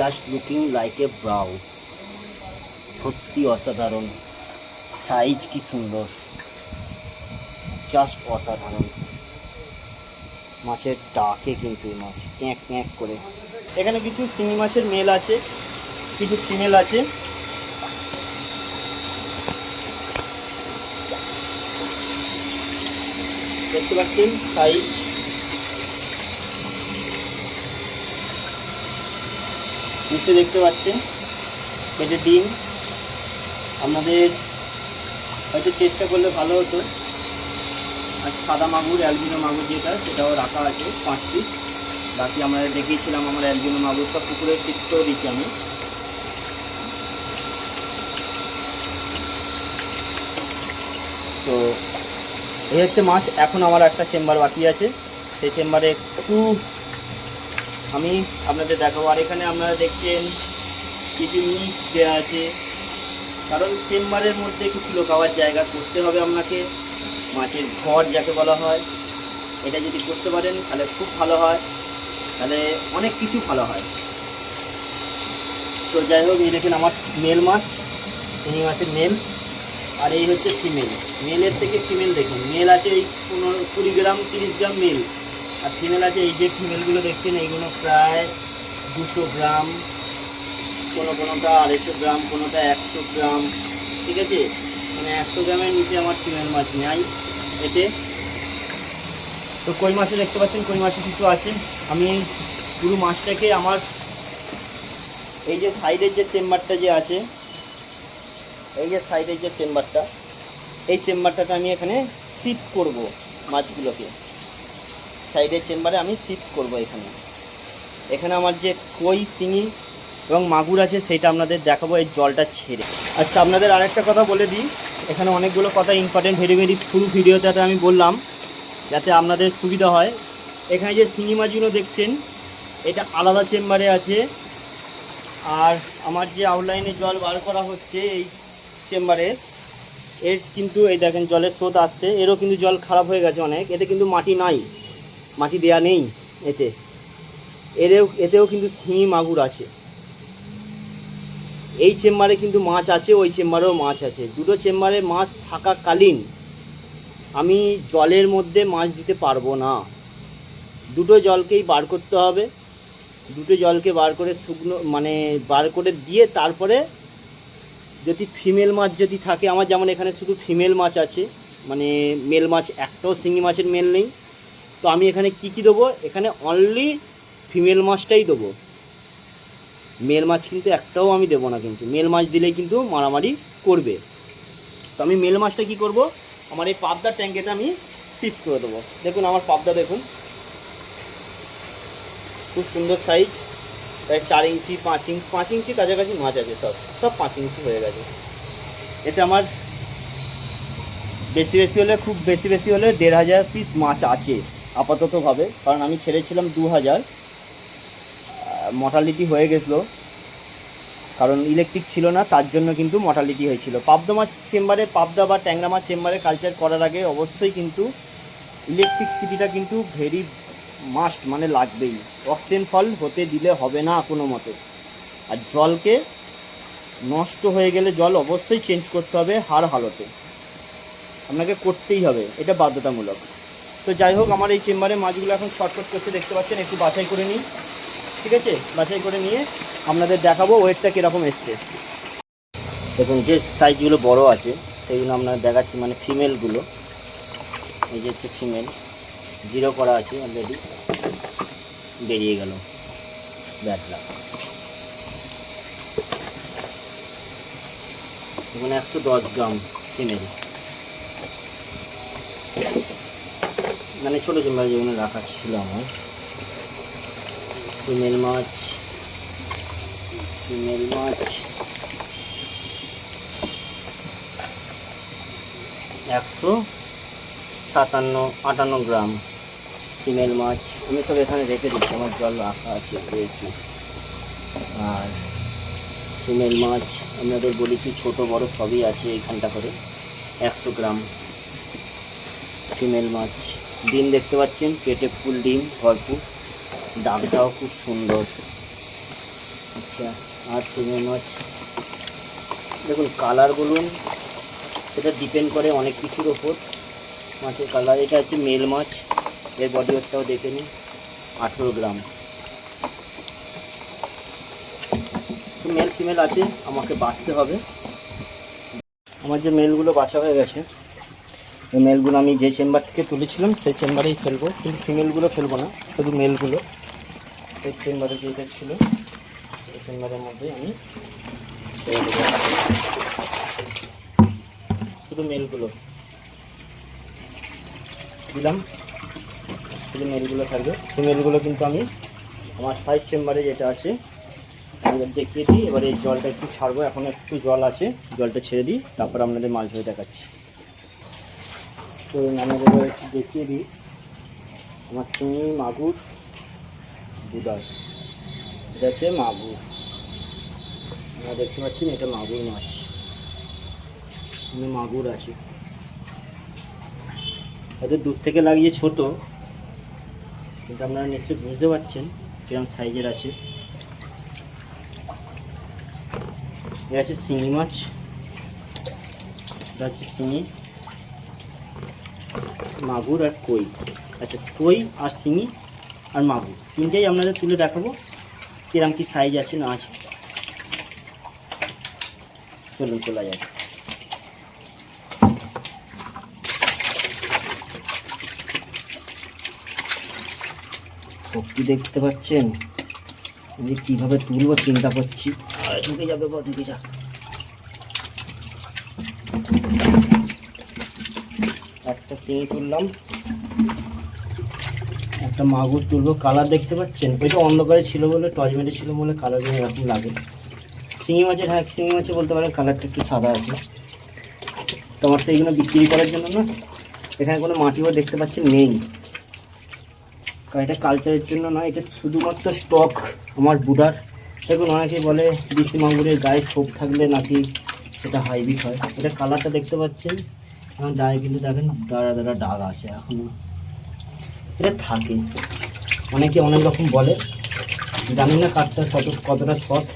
Just looking like a brow সত্যি অসাধারণ। Size কি সুন্দর। জাস্ট অসাধারণ। মাছের ডাকে কিন্তু মাছ। ক্যাঁক ক্যাঁক করে। এখানে কিছু চিংড়ি মাছের মেল আছে, কিছু ফিমেল আছে। দেখতে পাচ্ছেন সাইজ নিচে দেখতে পাচ্ছেন এটা ডিম। আমাদের হয়তো চেষ্টা করলে ভালো হতো। আর সাদা মাগুর, অ্যালবিনো মাগুর যেটা, সেটাও রাখা আছে, পাঁচ পিস বাকি আমরা দেখিয়েছিলাম আমার অ্যালবিনো মাগুর, সব পুকুরে ফিক্স করে দিচ্ছি আমি। তো এই হচ্ছে মাছ, এখন আমার একটা চেম্বার বাকি আছে। সেই চেম্বারে একটু আমি আপনাদের দেখাবো। আর এখানে আপনারা দেখছেন কিছু মিট দেওয়া আছে। কারণ চেম্বারের মধ্যে কিছু লোকাবার জায়গা করতে হবে আপনাকে। মাছের ঘর যাকে বলা হয়। এটা যদি করতে পারেন, তাহলে খুব ভালো হয়। তাহলে অনেক কিছু ভালো হয়। তো যাই হোক, এই দেখেন আমার মেল মাছ। চিংড়ি মাছের মেল। আর এই হচ্ছে ফিমেল। মেলের থেকে ফিমেল দেখুন। মেল আছে এই পনেরো কুড়ি গ্রাম, তিরিশ গ্রাম মেল। আর ফিমেল আছে, এই যে ফিমেলগুলো দেখছেন, এইগুলো প্রায় দুশো গ্রাম, কোনো কোনোটা আড়াইশো গ্রাম, কোনোটা একশো গ্রাম, ঠিক আছে? মানে একশো গ্রামের নিচে আমার ফিমেল মাছ নেই এতে। তো কই মাছে দেখতে পাচ্ছেন? কই মাছে কিছু আছে? আমি পুরো মাছটাকে আমার এই যে সাইডের যে চেম্বারটা যে আছে, এই যে সাইডের যে চেম্বারটা, এই চেম্বারটাতে আমি এখানে শিফট করব মাছগুলোকে। সাইডের চেম্বারে আমি শিফট করব এখানে। এখানে আমার যে কই শিঙি এবং মাগুর আছে সেটা আপনাদের দেখাবো এই জলটা ছেড়ে। আচ্ছা আপনাদের আরেকটা কথা বলে দিই। এখানে অনেকগুলো কথা ইম্পর্টেন্ট ভেরি ভেরি পুরো ভিডিওটাতে আমি বললাম, যাতে আপনাদের সুবিধা হয়। এখানে যে শিঙি মাছগুলো দেখছেন, এটা আলাদা চেম্বারে আছে। আর আমার যে আউটলাইনে জল বার করা হচ্ছে এই চেম্বারে এর কিন্তু এই দেখেন জলের স্রোত আসছে। এরও কিন্তু জল খারাপ হয়ে গেছে অনেক। এতে কিন্তু মাটি নাই। মাটি দেয়া নেই এতে। এতেও এতেও কিন্তু শিঙি মাগুর আছে। এই চেম্বারে কিন্তু মাছ আছে, ওই চেম্বারেও মাছ আছে। দুটো চেম্বারে মাছ থাকাকালীন আমি জলের মধ্যে মাছ দিতে পারব না। দুটো জলকেই বার করতে হবে। দুটো জলকে বার করে শুকনো মানে বার করে দিয়ে তারপরে যদি ফিমেল মাছ যদি থাকে, আমার যেমন এখানে শুধু ফিমেল মাছ আছে মানে মেল মাছ একটাও শিঙি মাছের মেল নেই। তো আমি এখানে কি কি দেবো? এখানে অনলি ফিমেল মাছটাই দেবো। মেল মাছ কিন্তু একটাও আমি দেবো না কিন্তু। মেল মাছ দিলেই কিন্তু মারামারি করবে। তো আমি মেল মাছটা কি করব? আমার এই পাবদার ট্যাঙ্কেতে আমি শিফট করে দেবো। দেখুন, আমার পাবদা দেখুন। খুব সুন্দর সাইজ প্রায় চার ইঞ্চি, পাঁচ ইঞ্চি পাঁচ ইঞ্চি কাছাকাছি মাছ আছে সব। সব পাঁচ ইঞ্চি হয়ে গেছে। এতে আমার বেশি বেশি হলে, খুব বেশি বেশি হলে দেড় হাজার পিস মাছ আছে। আপাততভাবে, কারণ আমি ছেড়েছিলাম দু হাজার মর্টালিটি হয়ে গেছিল। কারণ ইলেকট্রিক ছিল না, তার জন্য কিন্তু মর্টালিটি হয়েছিল। পাবদা মাছ চেম্বারে, পাবদা বা ট্যাংরা মাছ চেম্বারে কালচার করার আগে অবশ্যই কিন্তু ইলেকট্রিসিটিটা কিন্তু ভেরি মাস্ট মানে লাগবেই। অক্সিজেন ফল হতে দিলে হবে না কোনো মতে। আর জলকে নষ্ট হয়ে গেলে জল অবশ্যই চেঞ্জ করতে হবে হার হালতে। আপনাকে করতেই হবে, এটা বাধ্যতামূলক। তো যাই হোক, আমার এই চেম্বারে মাছগুলো এখন ছটফট করতে দেখতে পাচ্ছেন? একটু বাছাই করে নিই। ঠিক আছে? বাছাই করে নিয়ে আপনাদের দেখাবো ওয়েটটা কীরকম এসছে। দেখুন, যে সাইজগুলো বড় আছে, সেইগুলো আপনারা দেখাচ্ছি মানে ফিমেলগুলো এই যে হচ্ছে ফিমেল জিরো করা আছে অলরেডি বেরিয়ে গেল। ব্যাটলা এখানে একশো দশ গ্রাম ফিমেল মানে ছোটো চেম্বার যেগুলো রাখা ছিল আমার। ফিমেল মাছ ফিমেল মাছ। একশো সাতান্ন, আটান্ন গ্রাম ফিমেল মাছ। আমি সব এখানে রেখে দিচ্ছি, আমার জল রাখা আছে একটু। আর ফিমেল মাছ, আপনাদের বলেছি ছোট, বড় সবই আছে এইখানটা করে। একশো গ্রাম ফিমেল মাছ। ডিম দেখতে পাচ্ছেন, পেটে ফুল ডিম, ভরপুর। ডাকটাও খুব সুন্দর। আচ্ছা আর ফিমেল মাছ। দেখুন কালার বলুন সেটা ডিপেন্ড করে অনেক কিছুর ওপর। মাছের কালার এটা হচ্ছে মেল মাছ। এর বডি ওয়েটটাও দেখে নিন, আঠেরো গ্রাম। মেল ফিমেল আছে, আমাকে বাঁচতে হবে। আমার যে মেলগুলো বাছা হয়ে গেছে এই মেলগুলো আমি যে চেম্বার থেকে তুলেছিলাম, সেই চেম্বারেই ফেলব। কিন্তু ফিমেলগুলো ফেলব না, শুধু মেলগুলো এই চেম্বারে যেটা ছিল, এই চেম্বারের মধ্যে আমি শুধু মেলগুলো দিলাম। শুধু মেলগুলো থাকবে। ফিমেলগুলো কিন্তু আমি আমার সাইড চেম্বারে যেটা আছে, আমি দেখিয়ে দিই। এবারে এই জলটা একটু ছাড়বো। এখন একটু জল আছে, জলটা ছেড়ে দিই। তারপর আপনাদের মাছ ধরে দেখাচ্ছি। তো আমি এবার একটু দেখিয়ে দিই। আমার শিঙি মাগুর দুদার এটা হচ্ছে মাগুর। আমরা দেখতে পাচ্ছেন, এটা মাগুর মাছ। মাগুর আছে। হয়তো দূর থেকে লাগিয়ে ছোট, কিন্তু আপনারা নিশ্চয়ই বুঝতে পারছেন কিরম সাইজের আছে। এটা আছে শিঙি মাছ। এটা হচ্ছে শিঙি। মাগুর আর কই? আচ্ছা কই আর শিঙি আর মাগুর। তিনটেই আপনাদের তুলে দেখাবো, কিরম কি সাইজ আছে না আছে। চলুন, চলে যাবে শক্তি দেখতে পাচ্ছেন? যে কীভাবে তুলবো চিন্তা করছি। ঢুকে যাবে ঢুকে যা। একটা সিঙি তুললাম। একটা মাগুর তুলবো, কালার দেখতে পাচ্ছেন? ওইটা অন্ধকারে ছিল বলে, টর্চ মেরে ছিল বলে কালার এরকম লাগে। শিঙি মাছের হ্যাঁ শিঙি মাছে বলতে পারেন, কালারটা একটু সাদা আছে। তোমার তো এইগুলো বিক্রি করার জন্য না, এখানে কোনো মাটিও দেখতে পাচ্ছেন, নেই। কারণ এটা কালচারের জন্য নয়, এটা শুধুমাত্র স্টক আমার বুড়ার। দেখুন, অনেকে বলে দেশি মাগুরের গায়ে ছোপ থাকলে নাকি সেটা হাইব্রিড হয়। এটা কালারটা দেখতে পাচ্ছেন। আমার গায়ে কিন্তু দেখেন দাঁড়া দাঁড়া দাগ আছে এখনও এটা থাকে। অনেকে অনেক রকম বলে, জানি না কাঠটা কত, কতটা সৎ।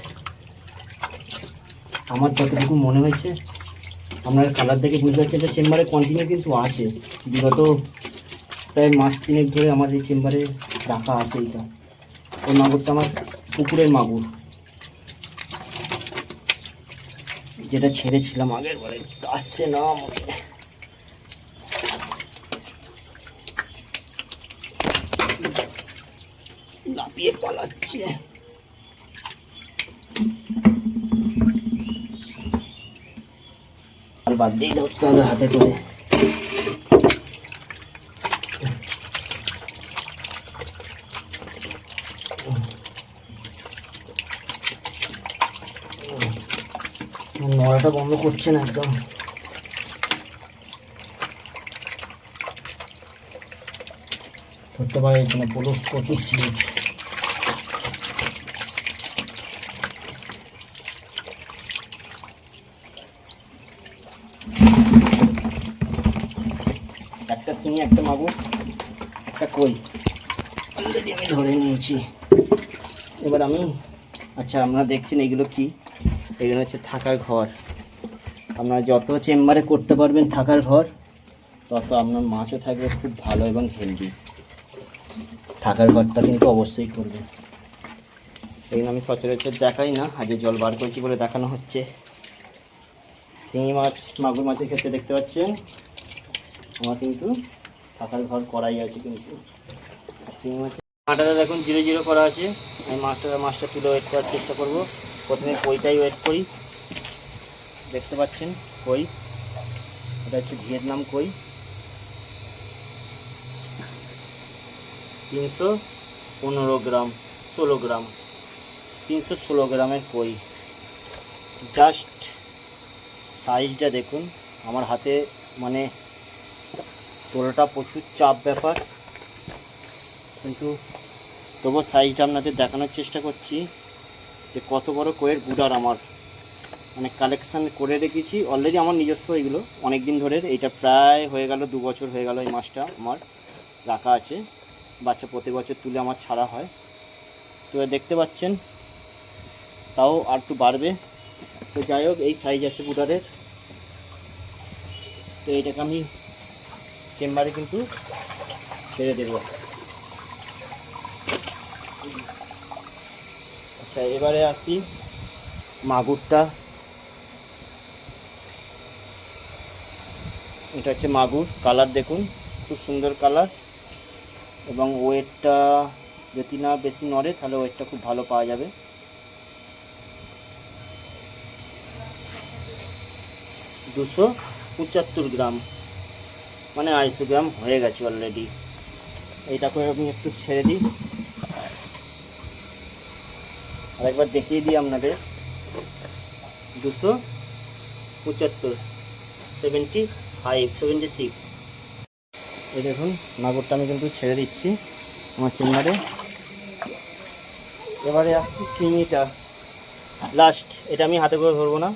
আমার যতটুকু মনে হয়েছে আপনার কালার দেখে বুঝতে পারছি এটা চেম্বারে কন্টিনিউ কিন্তু আছে। বিগত প্রায় মাস তিনেক ধরে আমার এই চেম্বারে রাখা আছে এইটা। ওই মাগুরটা আমার পুকুরের মাগুর। যেটা ছেড়েছিলাম আগের বারে আসছে না মনে লাপিয়ে পালাচ্ছে। আর বাদ দিয়ে ধরতে হবে হাতে করে। নড়াটা বন্ধ করছে না একদম। ধরতে পারে না পুরুষ প্রচুর সিট একটা সিঙি একটা মাগুর একটা কই? অলরেডি আমি ধরে নিয়েছি। এবার আমি আচ্ছা আপনারা দেখছেন এগুলো কি? এগুলো হচ্ছে থাকার ঘর। আপনারা যত চেম্বারে করতে পারবেন থাকার ঘর, তত আপনার মাছও থাকবে খুব ভালো এবং হেলদি থাকার ঘরটা কিন্তু অবশ্যই করবেন। এগুলো আমি সচরাচর দেখাই না আজকে জল বার করছি বলে দেখানো হচ্ছে। শিঙি মাছ, মাগুর মাছের ক্ষেত্রে দেখতে পাচ্ছেন, আমার কিন্তু থাকার ঘর করাই আছে কিন্তু। শিঙি দেখুন জিরো জিরো করা আছে। আমি মাছটা মাছটা তুলে ওয়েট করার চেষ্টা করব। প্রথমে কইটাই ওয়েট করি। দেখতে পাচ্ছেন, কই। এটা হচ্ছে ভিয়েতনাম কই। তিনশো পনেরো গ্রাম, ষোলো গ্রাম। তিনশো ষোলো গ্রামের কই। জাস্ট সাইজটা দেখুন। আমার হাতে মানে তোলাটা প্রচুর চাপ ব্যাপার। কিন্তু তবুও সাইজটা আপনাদের দেখানোর চেষ্টা করছি যে কত বড় কোয়ের গুডার আমার। মানে কালেকশান করে রেখেছি। অলরেডি আমার নিজস্ব এগুলো। অনেক দিন ধরে এইটা প্রায় হয়ে গেল দু বছর হয়ে গেল এই মাছটা আমার রাখা আছে। বাচ্চা প্রতি বছর তুলে আমার ছাড়া হয়। তো দেখতে পাচ্ছেন, তাও আর একটু বাড়বে। তো যাই হোক, এই সাইজ আছে গুডারের। তো এটাকে আমি চেম্বারে কিন্তু ছেড়ে দেবো। আচ্ছা এবারে আসি মাগুরটা। এটা হচ্ছে মাগুর, কালার দেখুন, খুব সুন্দর কালার। এবং ওয়েটটা যদি না বেশি নড়ে, তাহলে ওয়েটটা খুব ভালো পাওয়া যাবে। দুশো পঁচাত্তর গ্রাম। মানে আড়াইশো গ্রাম হয়ে গেছে অলরেডি এইটাকে আমি একটু ছেড়ে দিই। আর একবার দেখিয়ে দিই আপনাদের। দুশো পঁচাত্তর সেভেন্টি ফাইভ সেভেন্টি সিক্স এই দেখুন, মাগুরটা আমি কিন্তু ছেড়ে দিচ্ছি আমার চেম্বারে। এবারে আসছি সিঙিটা। লাস্ট এটা আমি হাতে করে ধরবো না,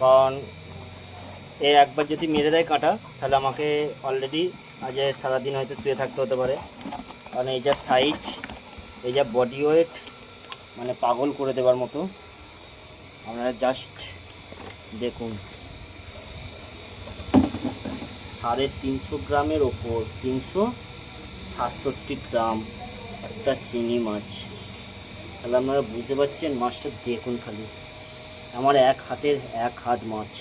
কারণ এ একবার যদি মেরে দেয় কাঁটা, তাহলে আমাকে অলরেডি আজ সারাদিন হয়তো শুয়ে থাকতে হতে পারে। কারণ এই যা সাইজ এই যা বডি ওয়েট মানে পাগল করে দেওয়ার মতো, আপনারা জাস্ট দেখুন। সাড়ে তিনশো গ্রামের ওপর, তিনশো সাতষট্টি গ্রাম একটা শিঙি মাছ। তাহলে আপনারা বুঝতে পারছেন মাছটা দেখুন খালি। আমার এক হাতের এক হাত মাছ।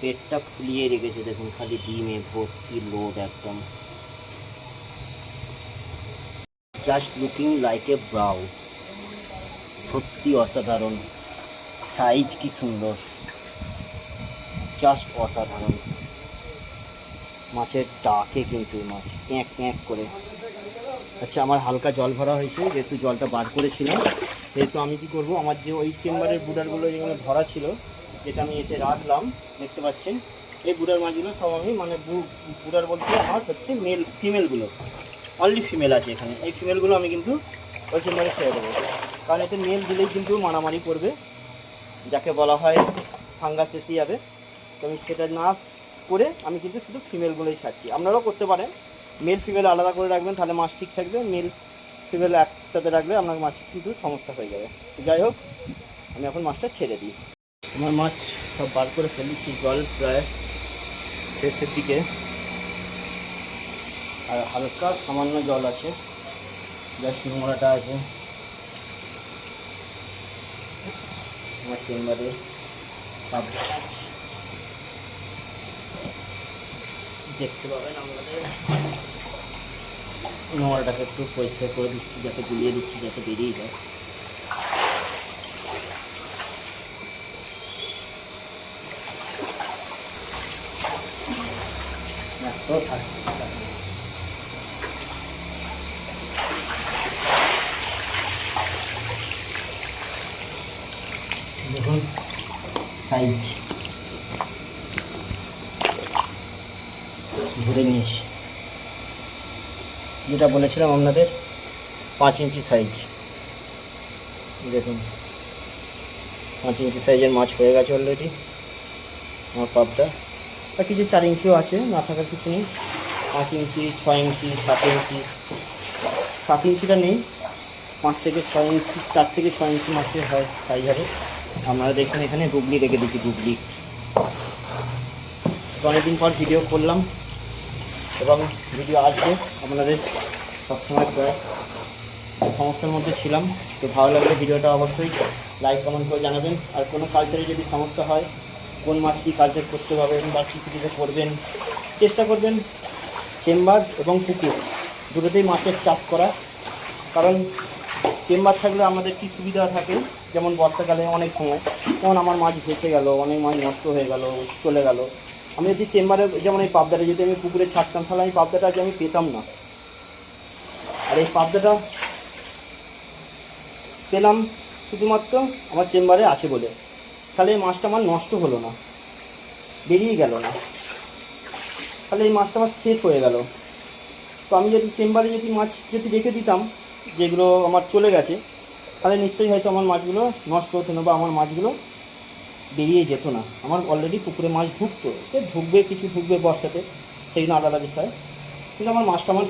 পেটটা ফুলিয়ে রেখেছে, দেখুন, খালি ডিমে ভর্তি লোড একদম। Just looking like a brow সত্যি অসাধারণ। সাইজ কি সুন্দর। জাস্ট অসাধারণ। মাছের ডাকে কিন্তু মাছ। ক্যাঁক ক্যাঁক করে। আচ্ছা আমার হালকা জল ভরা হয়েছে, যেহেতু জলটা বার করেছিলাম, সেহেতু আমি কি করব, আমার যে ওই চেম্বারের বুডারগুলো যেগুলো ভরা ছিল যেটা আমি এতে রাখলাম, দেখতে পাচ্ছেন? এই বুডার মাছগুলো সব আমি মানে বুডার বলতে আমার হচ্ছে মেল ফিমেলগুলো অনলি ফিমেল আছে এখানে। এই ফিমেলগুলো আমি কিন্তু ওই চেম্বারে ছেড়ে দেবো। কারণ এতে মেল দিলেই কিন্তু মারামারি করবে, যাকে বলা হয় ফাঙ্গাস এসে যাবে। তো আমি সেটা না করে আমি কিন্তু শুধু ফিমেলগুলোই ছাড়ছি। আপনারাও করতে পারেন। মেল ফিমেল আলাদা করে রাখবেন, তাহলে মাছ ঠিক থাকবে। মেল ফিমেল একসাথে রাখলে আপনার মাছ কিন্তু সমস্যা হয়ে যাবে। যাই হোক, আমি এখন মাছটা ছেড়ে দিই। আমার মাছ সব বার করে ফেলেছি, জল প্রায় শেষের দিকে। আর হালকা সামান্য জল আছে, জাস্ট নোংরাটা আছে। আমার চেম্বারে দেখতে পাবেন আমাদের। নোংরাটাকে একটু পরিষ্কার করে দিচ্ছি, যাতে গুলিয়ে দিচ্ছি, যাতে বেরিয়ে যায়। তো থাক। দেখুন সাইজ ধরে নিয়েছি যেটা বলেছিলাম আপনাদের, পাঁচ ইঞ্চি সাইজ দেখুন, পাঁচ ইঞ্চি সাইজের মাছ হয়ে গেছে অলরেডি আমার পাবটা আর কিছু চার ইঞ্চিও আছে, না থাকার কিছু নেই। পাঁচ ইঞ্চি, ছয় ইঞ্চি, সাত ইঞ্চি। সাত ইঞ্চিটা নেই। পাঁচ থেকে ছয় ইঞ্চি, চার থেকে ছয় ইঞ্চি মাছের হয় সাইজ হবে আপনারা দেখুন এখানে গুগলি রেখে দিয়েছি গুগলি অনেকদিন পর ভিডিও করলাম এবং ভিডিও আসবে আপনাদের সবসময় প্রায়। সমস্যার মধ্যে ছিলাম। তো ভালো লাগলে ভিডিওটা অবশ্যই লাইক কমেন্ট করে জানাবেন। আর কোনো কালচারে যদি সমস্যা হয় কোন মাছ কী কালচার করতে পারবেন বা কী কীভাবে করবেন, চেষ্টা করবেন চেম্বার এবং পুকুর দুটোতেই মাছের চাষ করা। কারণ চেম্বার থাকলে আমাদের কি সুবিধা থাকে? যেমন বর্ষাকালে অনেক সময় যেমন আমার মাছ ভেসে গেল, অনেক মাছ নষ্ট হয়ে গেল, চলে গেল। আমি যদি চেম্বারে, যেমন এই পাবদাটা যদি আমি পুকুরে ছাড়তাম, তাহলে আমি পাবদাটা আজ আমি পেতাম না। আর এই পাবদাটা পেলাম শুধুমাত্র আমার চেম্বারে আছে বলে। তাহলে এই মাছটা আমার নষ্ট হলো না। বেরিয়ে গেল না। তাহলে এই মাছটা আমার সেফ হয়ে গেল। তো আমি যদি চেম্বারে যদি মাছ যদি রেখে দিতাম, যেগুলো আমার চলে গেছে, তাহলে নিশ্চয়ই হয়তো আমার মাছগুলো নষ্ট হতো না বা আমার মাছগুলো বেরিয়ে যেত না। আমার অলরেডি পুকুরে মাছ ঢুকতো। যে ঢুকবে, কিছু ঢুকবে বর্ষাতে, সেই জন্য আলাদা বিষয়। কিন্তু আমার মাছটা আমার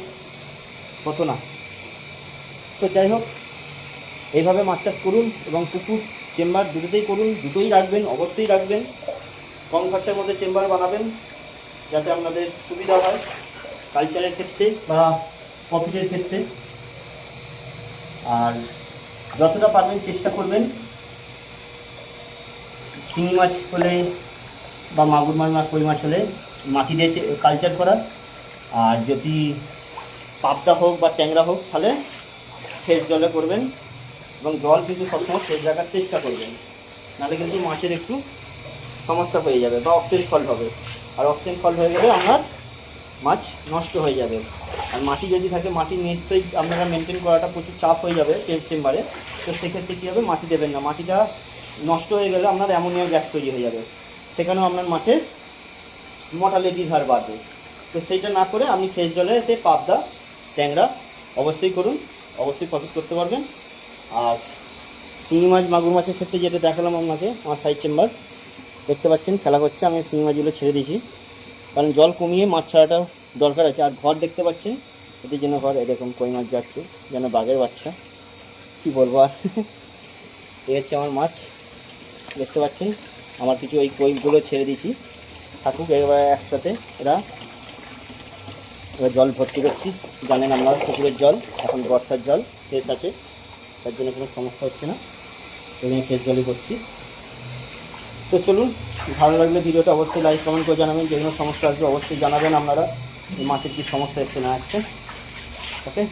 হতো না। তো যাই হোক, এইভাবে মাছ চাষ করুন এবং পুকুর চেম্বার দুটোতেই করুন, দুটোই রাখবেন, অবশ্যই রাখবেন। কম খরচার মধ্যে চেম্বার বানাবেন, যাতে আপনাদের সুবিধা হয় কালচারের ক্ষেত্রে বা প্রফিটের ক্ষেত্রে। আর যতটা পারবেন চেষ্টা করবেন। শিঙি মাছ হলে বা মাগুর মাছ বা কই মাছ হলে মাটি দিয়ে কালচার করার। আর যদি পাবদা হোক বা ট্যাংরা হোক, তাহলে ফ্রেশ জলে করবেন। এবং জল কিন্তু সবসময় শেষ রাখার চেষ্টা করবেন। নাহলে কিন্তু মাছের একটু সমস্যা হয়ে যাবে বা অক্সিজেন ফল্ট হবে। আর অক্সিজেন ফল্ট হয়ে গেলে আপনার মাছ নষ্ট হয়ে যাবে। আর মাটি যদি থাকে, মাটি নিশ্চয়ই আপনারা মেনটেন করাটা প্রচুর চাপ হয়ে যাবে চেম্বারে তো সেক্ষেত্রে কী হবে? মাটি দেবেন না। মাটিটা নষ্ট হয়ে গেলে আপনার অ্যামোনিয়া গ্যাস তৈরি হয়ে যাবে। সেখানেও আপনার মাছের মর্টালিটির হার বাড়বে। তো সেইটা না করে আপনি ফ্রেশ জলে এতে পাবদা, ট্যাংরা অবশ্যই করুন। অবশ্যই প্রফিট করতে পারবেন। আর শিঙি মাছ, মাগুর মাছের ক্ষেত্রে যেটা দেখালাম আপনাকে, আমার সাইড চেম্বার দেখতে পাচ্ছেন, খেলা করছে, আমি শিঙি মাছগুলো ছেড়ে দিয়েছি। কারণ জল কমিয়ে মাছ ছাড়াটা দরকার আছে, আর ঘর দেখতে পাচ্ছেন এটির জন্য ঘর এরকম কই মাছ যাচ্ছে, যেন বাঘের বাচ্চা, কি বলব আর? এই হচ্ছে আমার মাছ, দেখতে পাচ্ছেন, আমার কিছু ওই কইগুলো ছেড়ে দিয়েছি। থাকুক, এবার একসাথে এরা এবার জল ভর্তি করছি, জানেন আপনারা পুকুরের জল, এখন বর্ষার জল, ফ্রেশ আছে। তার জন্য কোনো সমস্যা হচ্ছে না। এখানে ফেস জলই করছি। তো চলুন, ভালো লাগলে ভিডিওটা অবশ্যই লাইক কমেন্ট করে জানাবেন। যে কোনো সমস্যা আসবে অবশ্যই জানাবেন আপনারা। এই মাছের কী সমস্যা এসছে না আসছে। ওকে